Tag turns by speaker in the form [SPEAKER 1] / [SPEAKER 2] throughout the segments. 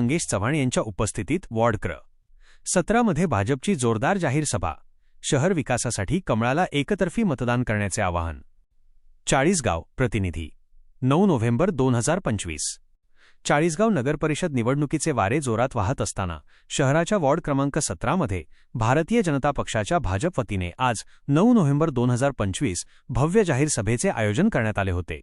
[SPEAKER 1] मंगेश चव्हाण यांच्या उपस्थितीत वॉर्ड क्र. सतरामध्ये भाजपची जोरदार जाहीर सभा. शहर विकासासाठी कमळाला एकतर्फी मतदान करण्याचे आवाहन. चाळीसगाव प्रतिनिधी. नऊ नोव्हेंबर दोन हजार पंचवीस. चाळीसगाव नगरपरिषद निवडणुकीचे वारे जोरात वाहत असताना शहराच्या वॉर्ड क्रमांक सतरामध्ये भारतीय जनता पक्षाच्या भाजप वतीने आज नऊ नोव्हेंबर दोन हजार पंचवीस भव्य जाहीर सभेचे आयोजन करण्यात आले होते.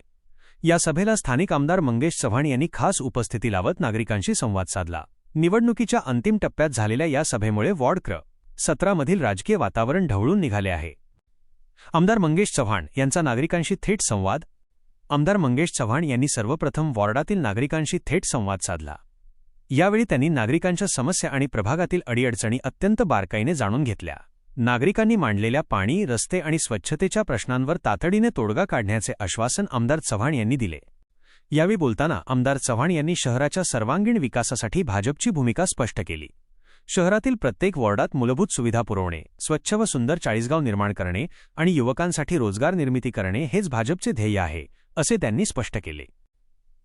[SPEAKER 1] या सभेला स्थानिक आमदार मंगेश चव्हाण यांनी खास उपस्थिती लावत नागरिकांशी संवाद साधला. निवडणुकीच्या अंतिम टप्प्यात झालेल्या या सभेमुळे वॉर्ड क्र. सतरामधील राजकीय वातावरण ढवळून निघाले आहे. आमदार मंगेश चव्हाण यांचा नागरिकांशी थेट संवाद. आमदार मंगेश चव्हाण यांनी सर्वप्रथम वॉर्डातील नागरिकांशी थेट संवाद साधला. यावेळी त्यांनी नागरिकांच्या समस्या आणि प्रभागातील अडीअडचणी अत्यंत बारकाईने जाणून घेतल्या. नागरिकांनी मांडलेल्या पाणी रस्ते आणि स्वच्छतेच्या प्रश्नांवर तातडीने तोडगा काढण्याचे आश्वासन आमदार चव्हाण यांनी दिले. यावेळी बोलताना आमदार चव्हाण यांनी शहराच्या सर्वांगीण विकासासाठी भाजपची भूमिका स्पष्ट केली. शहरातील प्रत्येक वॉर्डात मूलभूत सुविधा पुरवणे स्वच्छ व सुंदर चाळीसगाव निर्माण करणे आणि युवकांसाठी रोजगार निर्मिती करणे हेच भाजपचे ध्येय आहे असे त्यांनी स्पष्ट केले.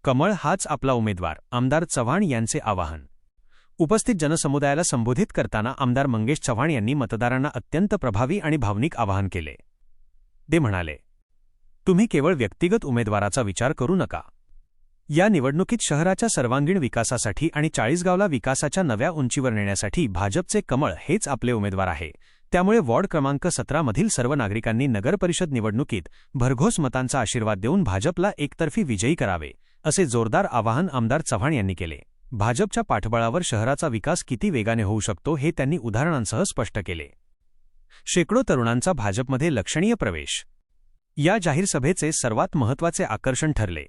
[SPEAKER 1] कमळ हाच आपला उमेदवार आमदार चव्हाण यांचे आवाहन. उपस्थित जनसमुदायाला संबोधित करताना आमदार मंगेश चव्हाण यांनी मतदारांना अत्यंत प्रभावी आणि भावनिक आवाहन केले. ते म्हणाले तुम्ही केवळ व्यक्तिगत उमेदवाराचा विचार करू नका. या निवडणुकीत शहराच्या सर्वांगीण विकासासाठी आणि चाळीसगावला विकासाच्या नव्या उंचीवर नेण्यासाठी भाजपचे कमळ हेच आपले उमेदवार आहे. त्यामुळे वॉर्ड क्रमांक सतरामधील सर्व नागरिकांनी नगरपरिषद निवडणुकीत भरघोस मतांचा आशीर्वाद देऊन भाजपला एकतर्फी विजयी करावे असे जोरदार आवाहन आमदार चव्हाण यांनी केले. भाजपच्या पाठबळावर शहराचा विकास किती वेगाने होऊ शकतो हे त्यांनी उदाहरणांसह स्पष्ट केले. शेकडो तरुणांचा भाजपमध्ये लक्षणीय प्रवेश. या जाहीर सभेचे सर्वात महत्त्वाचे आकर्षण ठरले.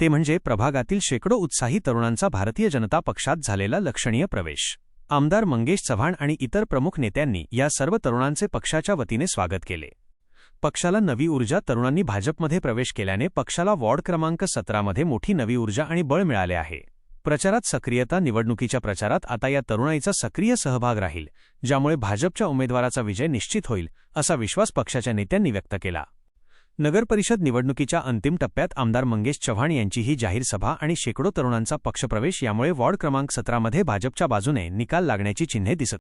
[SPEAKER 1] ते म्हणजे प्रभागातील शेकडो उत्साही तरुणांचा भारतीय जनता पक्षात झालेला लक्षणीय प्रवेश. आमदार मंगेश चव्हाण आणि इतर प्रमुख नेत्यांनी या सर्व तरुणांचे पक्षाच्या वतीने स्वागत केले. पक्षाला नवी ऊर्जा तरुणांनी भाजपमध्ये प्रवेश केल्याने पक्षाला वॉर्ड क्रमांक सतरामध्ये मोठी नवी ऊर्जा आणि बळ मिळाले आहे. प्रचारात सक्रियता निवडणुकीच्या प्रचारात आता या तरुणाईचा सक्रिय सहभाग राहील ज्यामुळे भाजपच्या उमेदवाराचा विजय निश्चित होईल असा विश्वास पक्षाच्या नेत्यांनी व्यक्त केला. नगरपरिषद निवडणुकीच्या अंतिम टप्प्यात आमदार मंगेश चव्हाण यांचीही जाहीर सभा आणि शेकडो तरुणांचा पक्षप्रवेश यामुळे वॉर्ड क्रमांक सतरामध्ये भाजपच्या बाजूने निकाल लागण्याची चिन्हे दिसत